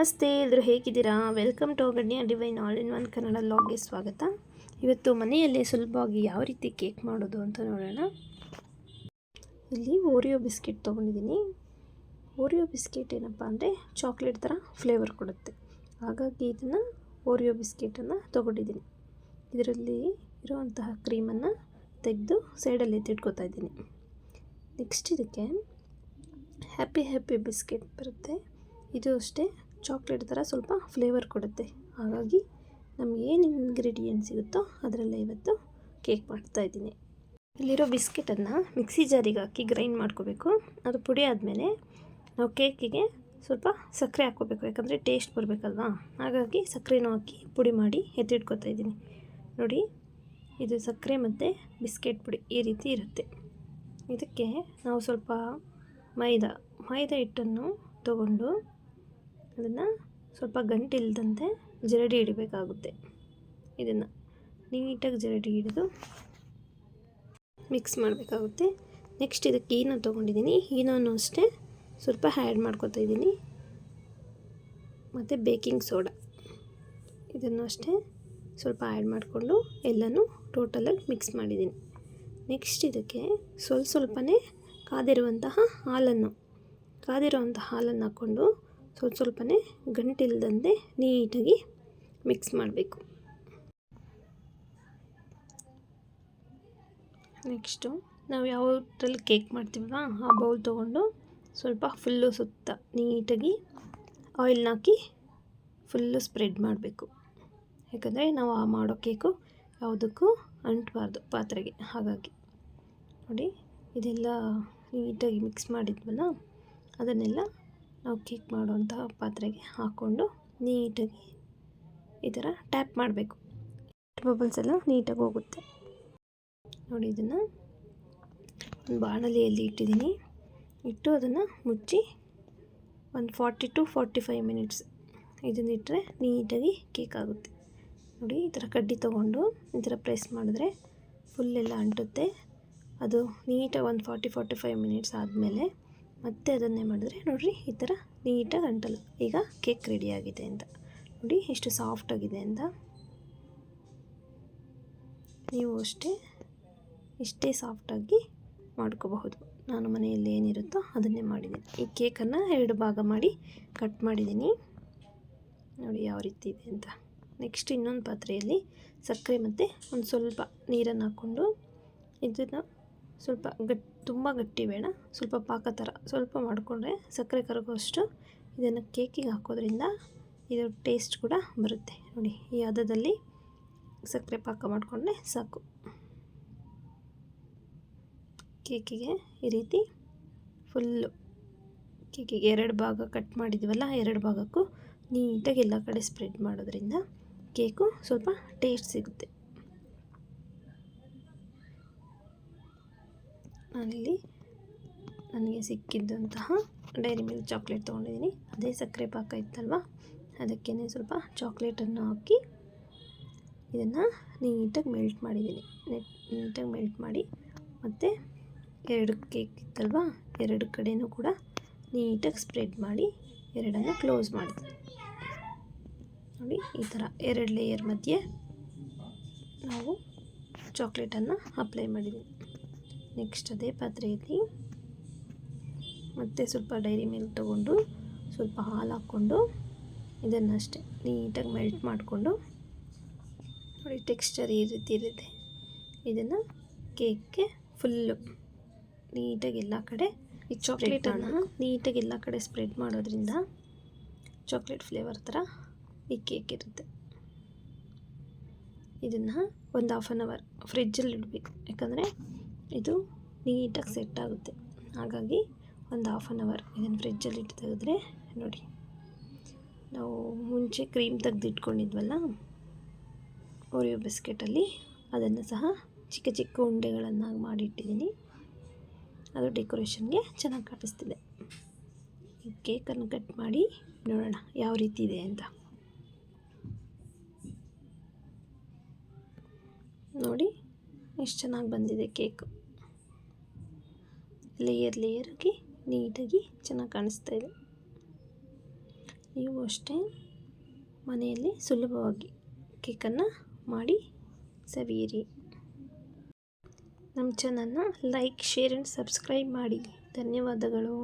ನಮಸ್ತೆ ಎಲ್ಲರೂ ಹೇಗಿದ್ದೀರಾ? Welcome to Ganya divine all in one Kannada ಲಾಗ್ಗೆ ಸ್ವಾಗತ. ಇವತ್ತು ಮನೆಯಲ್ಲೇ ಸುಲಭವಾಗಿ ಯಾವ ರೀತಿ ಕೇಕ್ ಮಾಡೋದು ಅಂತ ನೋಡೋಣ. ಇಲ್ಲಿ ಓರಿಯೋ ಬಿಸ್ಕೆಟ್ ತೊಗೊಂಡಿದ್ದೀನಿ. ಓರಿಯೋ ಬಿಸ್ಕೆಟ್ ಏನಪ್ಪ ಅಂದರೆ ಚಾಕ್ಲೇಟ್ ಥರ ಫ್ಲೇವರ್ ಕೊಡುತ್ತೆ. ಹಾಗಾಗಿ ಇದನ್ನು ಓರಿಯೋ ಬಿಸ್ಕೆಟನ್ನು ತೊಗೊಂಡಿದ್ದೀನಿ. ಇದರಲ್ಲಿ ಇರುವಂತಹ ಕ್ರೀಮನ್ನು ತೆಗೆದು ಸೈಡಲ್ಲಿ ಎತ್ತಿಟ್ಕೋತಾ ಇದ್ದೀನಿ. ನೆಕ್ಸ್ಟ್ ಇದಕ್ಕೆ ಹ್ಯಾಪಿ ಹ್ಯಾಪಿ ಬಿಸ್ಕೆಟ್ ಬರುತ್ತೆ. ಇದು ಅಷ್ಟೇ. ಚಾಕ್ಲೇಟ್ ಥರ ಸ್ವಲ್ಪ ಫ್ಲೇವರ್ ಕೊಡುತ್ತೆ. ಹಾಗಾಗಿ ನಮ್ಗೆ ಏನು ಇಂಗ್ರೀಡಿಯೆಂಟ್ ಸಿಗುತ್ತೋ ಅದರಲ್ಲೇ ಇವತ್ತು ಕೇಕ್ ಮಾಡ್ತಾ ಇದ್ದೀನಿ. ಇಲ್ಲಿರೋ ಬಿಸ್ಕೆಟನ್ನು ಮಿಕ್ಸಿ ಜಾರಿಗೆ ಹಾಕಿ ಗ್ರೈಂಡ್ ಮಾಡ್ಕೋಬೇಕು. ಅದು ಪುಡಿ ಆದಮೇಲೆ ನಾವು ಕೇಕಿಗೆ ಸ್ವಲ್ಪ ಸಕ್ಕರೆ ಹಾಕ್ಕೋಬೇಕು, ಯಾಕಂದರೆ ಟೇಸ್ಟ್ ಬರಬೇಕಲ್ವಾ? ಹಾಗಾಗಿ ಸಕ್ಕರೆನೂ ಹಾಕಿ ಪುಡಿ ಮಾಡಿ ಎತ್ತಿಟ್ಕೊತಾ ಇದ್ದೀನಿ. ನೋಡಿ, ಇದು ಸಕ್ಕರೆ ಮತ್ತು ಬಿಸ್ಕೆಟ್ ಪುಡಿ ಈ ರೀತಿ ಇರುತ್ತೆ. ಇದಕ್ಕೆ ನಾವು ಸ್ವಲ್ಪ ಮೈದಾ ಮೈದಾ ಹಿಟ್ಟನ್ನು ತಗೊಂಡು ಅದನ್ನು ಸ್ವಲ್ಪ ಗಂಟಿಲ್ದಂತೆ ಜರಡಿ ಹಿಡಿಬೇಕಾಗುತ್ತೆ ಇದನ್ನು ನೀಟಾಗಿ ಜರಡಿ ಹಿಡಿದು ಮಿಕ್ಸ್ ಮಾಡಬೇಕಾಗುತ್ತೆ. ನೆಕ್ಸ್ಟ್ ಇದಕ್ಕೆ ಈನೋ ತೊಗೊಂಡಿದ್ದೀನಿ. ಈನೋನು ಅಷ್ಟೇ. ಸ್ವಲ್ಪ ಆ್ಯಡ್ ಮಾಡ್ಕೊತಾ ಇದ್ದೀನಿ. ಮತ್ತು ಬೇಕಿಂಗ್ ಸೋಡಾ. ಇದನ್ನು ಅಷ್ಟೇ ಸ್ವಲ್ಪ ಆ್ಯಡ್ ಮಾಡಿಕೊಂಡು ಎಲ್ಲನೂ ಟೋಟಲಾಗಿ ಮಿಕ್ಸ್ ಮಾಡಿದ್ದೀನಿ. ನೆಕ್ಸ್ಟ್ ಇದಕ್ಕೆ ಸ್ವಲ್ಪ ಸ್ವಲ್ಪನೇ ಕಾದಿರುವಂತಹ ಹಾಲನ್ನು ಕಾದಿರುವಂಥ ಹಾಲನ್ನು ಹಾಕ್ಕೊಂಡು ಸ್ವಲ್ಪ ಸ್ವಲ್ಪನೇ ಗಂಟಿಲ್ದಂತೆ ನೀಟಾಗಿ ಮಿಕ್ಸ್ ಮಾಡಬೇಕು. ನೆಕ್ಸ್ಟು ನಾವು ಯಾವುದ್ರಲ್ಲಿ ಕೇಕ್ ಮಾಡ್ತೀವಲ್ಲ ಆ ಬೌಲ್ ತೊಗೊಂಡು ಸ್ವಲ್ಪ ಫುಲ್ಲು ಸುತ್ತ ನೀಟಾಗಿ ಆಯಿಲ್ನ ಹಾಕಿ ಫುಲ್ಲು ಸ್ಪ್ರೆಡ್ ಮಾಡಬೇಕು. ಯಾಕಂದರೆ ನಾವು ಆ ಮಾಡೋ ಕೇಕು ಯಾವುದಕ್ಕೂ ಅಂಟಬಾರ್ದು ಪಾತ್ರೆಗೆ, ಹಾಗಾಗಿ. ನೋಡಿ, ಇದೆಲ್ಲ ನೀಟಾಗಿ ಮಿಕ್ಸ್ ಮಾಡಿದ್ವಲ್ಲ, ಅದನ್ನೆಲ್ಲ ನಾವು ಕೇಕ್ ಮಾಡುವಂತಹ ಪಾತ್ರೆಗೆ ಹಾಕ್ಕೊಂಡು ನೀಟಾಗಿ ಈ ಥರ ಟ್ಯಾಪ್ ಮಾಡಬೇಕು. ಬಬಲ್ಸ್ ಎಲ್ಲ ನೀಟಾಗಿ ಹೋಗುತ್ತೆ. ನೋಡಿ ಇದನ್ನು ಒಂದು ಬಾಣಲಿಯಲ್ಲಿ ಇಟ್ಟಿದ್ದೀನಿ. ಇಟ್ಟು ಅದನ್ನು ಮುಚ್ಚಿ ಒಂದು forty two forty five minutes ಇದನ್ನಿಟ್ಟರೆ ನೀಟಾಗಿ ಕೇಕ್ ಆಗುತ್ತೆ. ನೋಡಿ ಈ ಥರ ಕಡ್ಡಿ ತೊಗೊಂಡು ಈ ಥರ ಪ್ರೆಸ್ ಮಾಡಿದ್ರೆ ಫುಲ್ಲೆಲ್ಲ ಅಂಟುತ್ತೆ. ಅದು ನೀಟಾಗಿ ಒಂದು ಫಾರ್ಟಿ ಫಾರ್ಟಿ ಫೈವ್ ಮಿನಿಟ್ಸ್ ಆದಮೇಲೆ ಮತ್ತೆ ಅದನ್ನೇ ಮಾಡಿದ್ರೆ ನೋಡಿರಿ ಈ ಥರ ನೀಟಾಗಿ ಅಂಟಲ್ಲ ಈಗ ಕೇಕ್ ರೆಡಿಯಾಗಿದೆ ಅಂತ. ನೋಡಿ ಎಷ್ಟು ಸಾಫ್ಟಾಗಿದೆ ಅಂತ. ನೀವು ಅಷ್ಟೇ ಇಷ್ಟೇ ಸಾಫ್ಟಾಗಿ ಮಾಡ್ಕೋಬಹುದು. ನಾನು ಮನೆಯಲ್ಲಿ ಏನಿರುತ್ತೋ ಅದನ್ನೇ ಮಾಡಿದ್ದೀನಿ ಈ ಕೇಕನ್ನು ಎರಡು ಭಾಗ ಮಾಡಿ ಕಟ್ ಮಾಡಿದ್ದೀನಿ. ನೋಡಿ ಯಾವ ರೀತಿ ಇದೆ ಅಂತ. ನೆಕ್ಸ್ಟ್ ಇನ್ನೊಂದು ಪಾತ್ರೆಯಲ್ಲಿ ಸಕ್ಕರೆ ಮತ್ತು ಒಂದು ಸ್ವಲ್ಪ ನೀರನ್ನು ಹಾಕ್ಕೊಂಡು ಇದನ್ನು ಸ್ವಲ್ಪ ಗಟ್ ತುಂಬ ಗಟ್ಟಿ ಬೇಡ, ಸ್ವಲ್ಪ ಪಾಕ ಥರ. ಸ್ವಲ್ಪ ಮಾಡಿಕೊಂಡ್ರೆ ಸಕ್ಕರೆ ಕರಗುವಷ್ಟು ಇದನ್ನು ಕೇಕಿಗೆ ಹಾಕೋದ್ರಿಂದ ಇದು ಟೇಸ್ಟ್ ಕೂಡ ಬರುತ್ತೆ. ನೋಡಿ, ಈ ಹದದಲ್ಲಿ ಸಕ್ಕರೆ ಪಾಕ ಮಾಡಿಕೊಂಡ್ರೆ ಸಾಕು. ಕೇಕಿಗೆ ಈ ರೀತಿ ಫುಲ್ಲು ಕೇಕಿಗೆ ಎರಡು ಭಾಗ ಕಟ್ ಮಾಡಿದ್ವಲ್ಲ, ಎರಡು ಭಾಗಕ್ಕೂ ನೀಟಾಗಿ ಎಲ್ಲ ಕಡೆ ಸ್ಪ್ರೆಡ್ ಮಾಡೋದ್ರಿಂದ ಕೇಕು ಸ್ವಲ್ಪ ಟೇಸ್ಟ್ ಸಿಗುತ್ತೆ. ನಾನಿಲ್ಲಿ ನನಗೆ ಸಿಕ್ಕಿದ್ದಂತಹ ಡೈರಿ ಮಿಲ್ಕ್ ಚಾಕ್ಲೇಟ್ ತೊಗೊಂಡಿದ್ದೀನಿ. ಅದೇ ಸಕ್ಕರೆ ಪಾಕ ಇತ್ತಲ್ವ? ಅದಕ್ಕೇ ಸ್ವಲ್ಪ ಚಾಕ್ಲೇಟನ್ನು ಹಾಕಿ ಇದನ್ನು ನೀಟಾಗಿ ಮೆಲ್ಟ್ ಮಾಡಿದ್ದೀನಿ. ನೆಟ್, ನೀಟಾಗಿ ಮೆಲ್ಟ್ ಮಾಡಿ ಮತ್ತು ಎರಡು ಕೇಕ್ ಇತ್ತಲ್ವ? ಎರಡು ಕಡೆಯೂ ಕೂಡ ನೀಟಾಗಿ ಸ್ಪ್ರೆಡ್ ಮಾಡಿ ಎರಡನ್ನು ಕ್ಲೋಸ್ ಮಾಡಿದ್ದೀನಿ. ನೋಡಿ, ಈ ಥರ ಎರಡು ಲೇಯರ್ ಮಧ್ಯೆ ನಾವು ಚಾಕ್ಲೇಟನ್ನು ಅಪ್ಲೈ ಮಾಡಿದ್ದೀವಿ ನೆಕ್ಸ್ಟ್ ಅದೇ ಪಾತ್ರೆಯಲ್ಲಿ ಮತ್ತೆ ಸ್ವಲ್ಪ ಡೈರಿ ಮಿಲ್ಕ್ ತೊಗೊಂಡು ಸ್ವಲ್ಪ ಹಾಲು ಹಾಕ್ಕೊಂಡು ಇದನ್ನಷ್ಟೇ ನೀಟಾಗಿ ಮೆಲ್ಟ್ ಮಾಡಿಕೊಂಡು ನೋಡಿ ಟೆಕ್ಸ್ಚರ್ ಈ ರೀತಿ ಇರುತ್ತೆ. ಇದನ್ನು ಕೇಕ್ಗೆ ಫುಲ್ಲು ನೀಟಾಗಿ ಎಲ್ಲ ಕಡೆ ಈ ಚಾಕ್ಲೇಟನ್ನು ನೀಟಾಗಿ ಎಲ್ಲ ಕಡೆ ಸ್ಪ್ರೆಡ್ ಮಾಡೋದ್ರಿಂದ ಚಾಕ್ಲೇಟ್ ಫ್ಲೇವರ್ ಥರ ಈ ಕೇಕ್ ಇರುತ್ತೆ. ಇದನ್ನು ಒಂದು ಹಾಫ್ ಆನ್ ಅವರ್ ಫ್ರಿಜ್ಜಲ್ಲಿ ಇಡಬೇಕು. ಯಾಕಂದರೆ ಇದು ನೀಟಾಗಿ ಸೆಟ್ ಆಗುತ್ತೆ. ಹಾಗಾಗಿ ಒಂದು ಹಾಫ್ ಆನ್ ಅವರ್ ಇದನ್ನು ಫ್ರಿಜ್ಜಲ್ಲಿ ಇಟ್ಟು ತೆಗೆದ್ರೆ ನೋಡಿ. ನಾವು ಮುಂಚೆ ಕ್ರೀಮ್ ತೆಗೆದಿಟ್ಕೊಂಡಿದ್ವಲ್ಲ ಓರಿಯೋ ಬಿಸ್ಕೆಟಲ್ಲಿ ಅದನ್ನು ಸಹ ಚಿಕ್ಕ ಚಿಕ್ಕ ಉಂಡೆಗಳನ್ನಾಗಿ ಮಾಡಿಟ್ಟಿದ್ದೀನಿ. ಅದು ಡೆಕೋರೇಷನ್ಗೆ ಚೆನ್ನಾಗಿ ಕಾಣಿಸ್ತಿದೆ. ಈ ಕೇಕನ್ನು ಕಟ್ ಮಾಡಿ ನೋಡೋಣ ಯಾವ ರೀತಿ ಇದೆ ಅಂತ. ನೋಡಿ, ಎಷ್ಟು ಚೆನ್ನಾಗಿ ಬಂದಿದೆ ಕೇಕು ಲೇಯರ್ ಲೇಯರಾಗಿ ನೀಟಾಗಿ ಚೆನ್ನಾಗಿ ಕಾಣಿಸ್ತಾ ಇದೆ. ನೀವು ಅಷ್ಟೇ ಮನೆಯಲ್ಲಿ ಸುಲಭವಾಗಿ ಕೇಕನ್ನು ಮಾಡಿ ಸವಿಯಿರಿ. ನಮ್ಮ ಚಾನಲ್ನ ಲೈಕ್ ಶೇರ್ ಆ್ಯಂಡ್ ಸಬ್ಸ್ಕ್ರೈಬ್ ಮಾಡಿ. ಧನ್ಯವಾದಗಳು.